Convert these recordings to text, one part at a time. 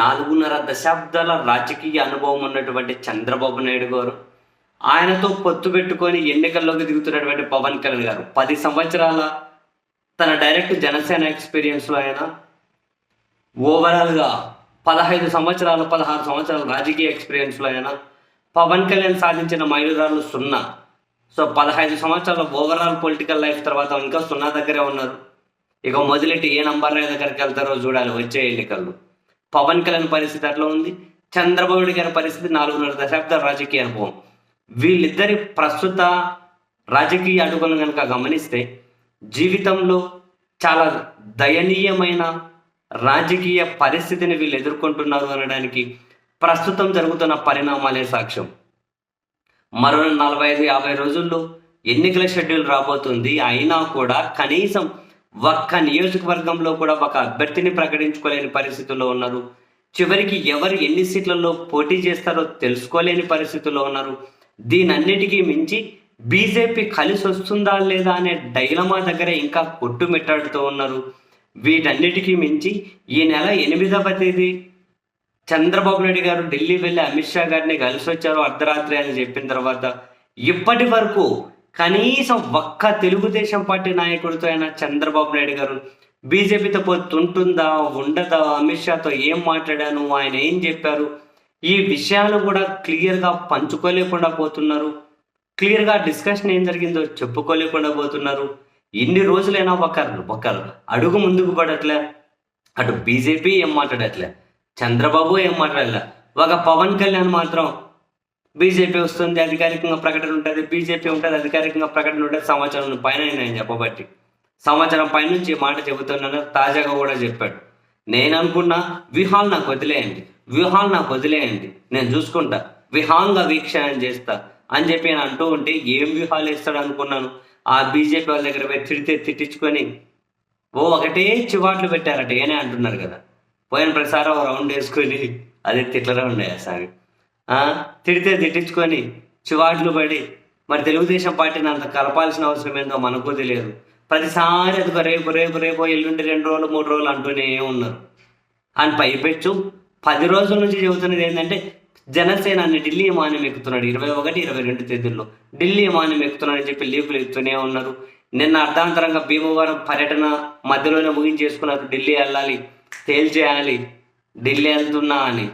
నాలుగున్నర దశాబ్దాల రాజకీయ అనుభవం ఉన్నటువంటి చంద్రబాబు నాయుడు గారు ఆయనతో పొత్తు పెట్టుకొని ఎన్నికల్లోకి దిగుతున్నటువంటి పవన్ కళ్యాణ్ గారు. పది సంవత్సరాల తన డైరెక్ట్ జనసేన ఎక్స్పీరియన్స్లో ఆయన ఓవరాల్గా పదహైదు సంవత్సరాలు పదహారు సంవత్సరాల రాజకీయ ఎక్స్పీరియన్స్లో అయినా పవన్ కళ్యాణ్ సాధించిన మైలురాళ్ళు సున్నా. సో పదహైదు సంవత్సరాల ఓవరాల్ పొలిటికల్ లైఫ్ తర్వాత ఇంకా సున్నా దగ్గరే ఉన్నారు. ఇక మొదలెట్టి ఏ నంబర్ దగ్గరికి వెళ్తారో చూడాలి వచ్చే ఎన్నికల్లో. పవన్ కళ్యాణ్ పరిస్థితి అట్లా ఉంది? చంద్రబాబు గారి పరిస్థితి నాలుగున్నర దశాబ్దాల రాజకీయ అనుభవం. వీళ్ళిద్దరి ప్రస్తుత రాజకీయ అడుగులను కనుక గమనిస్తే జీవితంలో చాలా దయనీయమైన రాజకీయ పరిస్థితిని వీళ్ళు ఎదుర్కొంటున్నారు అనడానికి ప్రస్తుతం జరుగుతున్న పరిణామాలే సాక్ష్యం. మరో నలభై ఐదు యాభై రోజుల్లో ఎన్నికల షెడ్యూల్ రాబోతుంది. అయినా కూడా కనీసం ఒక్క నియోజకవర్గంలో కూడా ఒక అభ్యర్థిని ప్రకటించుకోలేని పరిస్థితుల్లో ఉన్నారు. చివరికి ఎవరు ఎన్ని సీట్లలో పోటీ చేస్తారో తెలుసుకోలేని పరిస్థితుల్లో ఉన్నారు. దీనన్నిటికీ మించి బీజేపీ కలిసి వస్తుందా లేదా అనే డైలమా దగ్గర ఇంకా కొట్టుమిట్టాడుతూ ఉన్నారు. వీటన్నిటికీ మించి ఈ నెల ఎనిమిదవ తేదీ చంద్రబాబు నాయుడు గారు ఢిల్లీ వెళ్ళి అమిత్ షా గారిని కలిసి వచ్చారు అర్ధరాత్రి అని చెప్పిన తర్వాత ఇప్పటి వరకు కనీసం ఒక్క తెలుగుదేశం పార్టీ నాయకుడితో అయినా చంద్రబాబు నాయుడు గారు బీజేపీతో పోతుంటుందా ఉండదా? అమిత్ షాతో ఏం మాట్లాడాను? ఆయన ఏం చెప్పారు? ఈ విషయాలు కూడా క్లియర్గా పంచుకోలేకుండా పోతున్నారు. క్లియర్గా డిస్కషన్ ఏం జరిగిందో చెప్పుకోలేకుండా పోతున్నారు. ఎన్ని రోజులైనా ఒకరు ఒకరు అడుగు ముందుకు పడట్లే. అటు బీజేపీ ఏం మాట్లాడట్లే? చంద్రబాబు ఏం మాట్లాడలే? ఒక పవన్ కళ్యాణ్ మాత్రం బీజేపీ వస్తుంది అధికారికంగా ప్రకటన ఉంటుంది బీజేపీ ఉంటుంది అధికారికంగా ప్రకటన ఉంటుంది సంవత్సరం పైన నేను చెప్పబట్టి. సంవత్సరం పైనుంచి నుంచి మాట చెబుతున్నాను తాజాగా కూడా చెప్పాడు. నేను అనుకున్నా వ్యూహాలు నాకు వదిలేయండి వ్యూహాలు నాకు వదిలేయండి నేను చూసుకుంటా విహాంగా వీక్షణ చేస్తా అని చెప్పి నేను అంటూ ఉంటే ఏం వ్యూహాలు ఇస్తాడు అనుకున్నాను. ఆ బీజేపీ వాళ్ళ దగ్గర పోయి తిడితే తిట్టించుకొని ఓ ఒకటే చివాట్లు పెట్టారట ఏనే అంటున్నారు కదా. పోయిన ప్రసారం ఓ రౌండ్ వేసుకొని అది తిట్లరా ఉండే సారి తిడితే తిట్టించుకొని చివాట్లు పడి మరి తెలుగుదేశం పార్టీని అంత కలపాల్సిన అవసరం ఏందో మనకు తెలియదు. ప్రతిసారి అది రేపు రేపు రేపు ఎల్లుండి రెండు రోజులు మూడు రోజులు అంటూనే ఉన్నారు. అని పైపెచ్చు. పది రోజుల నుంచి చెబుతున్నది ఏంటంటే జనసేనాన్ని ఢిల్లీ మాన్యం ఎక్కుతున్నాడు ఇరవై ఒకటి ఇరవై రెండు తేదీల్లో. ఢిల్లీ మాన్యం ఎక్కుతున్నాడు అని చెప్పి లీపులు ఎక్కుతూనే ఉన్నారు. నిన్న అర్ధాంతరంగా భీమవరం పర్యటన మధ్యలోనే ముగించేసుకున్నారు. ఢిల్లీ వెళ్ళాలి తేల్చేయాలి ఢిల్లీ వెళ్తున్నా అని.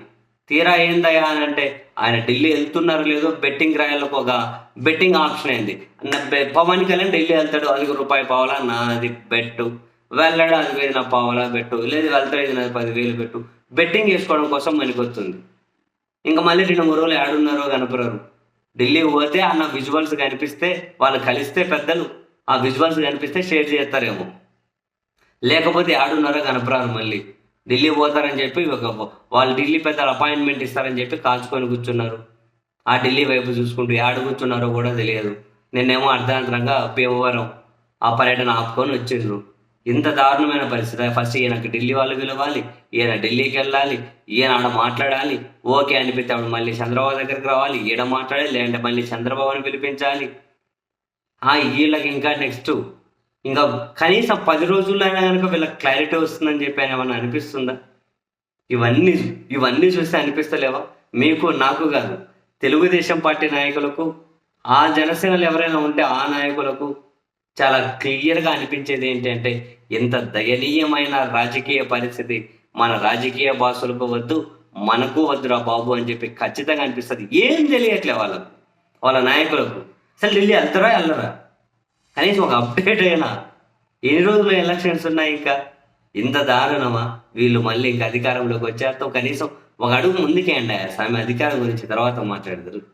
తీరా ఏందయ్యా అని అంటే ఆయన ఢిల్లీ వెళ్తున్నారు లేదో బెట్టింగ్ రాయాలకు ఒక బెట్టింగ్ ఆప్షన్ అయింది. నా- బె- పవన్ కళ్యాణ్ ఢిల్లీ వెళ్తాడు అది రూపాయి పావాలా? నాది బెట్టు. వెళ్ళాడు అది వేది నా పావాలా బెట్టు. లేదు వెళ్తాడు ఇది నాది పదివేలు పెట్టు బెట్టింగ్ చేసుకోవడం కోసం మనకి ఇంకా మళ్ళీ రెండు మూడు రోజులు ఏడున్నారో కనపరారు ఢిల్లీ పోతే అన్న విజువల్స్ కనిపిస్తే వాళ్ళు కలిస్తే పెద్దలు ఆ విజువల్స్ కనిపిస్తే షేర్ చేస్తారేమో. లేకపోతే ఆడున్నారో కనపరారు మళ్ళీ. ఢిల్లీ పోతారని చెప్పి ఒక వాళ్ళు ఢిల్లీ పెద్దలు అపాయింట్మెంట్ ఇస్తారని చెప్పి కాల్చుకొని కూర్చున్నారు. ఆ ఢిల్లీ వైపు చూసుకుంటూ ఆడు కూర్చున్నారో కూడా తెలియదు. నిన్నేమో అర్ధాంతరంగా భీమవరం ఆ పర్యటన ఆపుకొని వచ్చిండ్రు. ఇంత దారుణమైన పరిస్థితి. ఫస్ట్ ఈయనకి ఢిల్లీ వాళ్ళు పిలవాలి ఈయన ఢిల్లీకి వెళ్ళాలి ఈయన ఆడ మాట్లాడాలి ఓకే అనిపిస్తే ఆవిడ మళ్ళీ చంద్రబాబు దగ్గరికి రావాలి ఈడ మాట్లాడాలి లేదంటే మళ్ళీ చంద్రబాబుని పిలిపించాలి. ఆ వీళ్ళకి ఇంకా నెక్స్ట్ ఇంకా కనీసం పది రోజుల్లో అయినా కనుక వీళ్ళకి క్లారిటీ వస్తుందని చెప్పి ఆయన ఏమన్నా అనిపిస్తుందా? ఇవన్నీ ఇవన్నీ చూస్తే అనిపిస్తలేవా? మీకు నాకు కాదు. తెలుగుదేశం పార్టీ నాయకులకు ఆ జనసేనలు ఎవరైనా ఉంటే ఆ నాయకులకు చాలా క్లియర్గా అనిపించేది ఏంటంటే ఎంత దయనీయమైన రాజకీయ పరిస్థితి. మన రాజకీయ భాషలకు వద్దు మనకు వద్దురా బాబు అని చెప్పి ఖచ్చితంగా అనిపిస్తుంది. ఏం తెలియట్లే వాళ్ళకు వాళ్ళ నాయకులకు. అసలు ఢిల్లీ వెళ్తారా వెళ్ళరా? కనీసం ఒక అప్డేట్ అయినా. ఎన్ని రోజులు ఎలక్షన్స్ ఉన్నాయి ఇంకా? ఇంత దారుణమా? వీళ్ళు మళ్ళీ ఇంకా అధికారంలోకి వచ్చాక కనీసం ఒక అడుగు ముందుకే అండి స్వామి అధికారం గురించి తర్వాత మాట్లాడతారు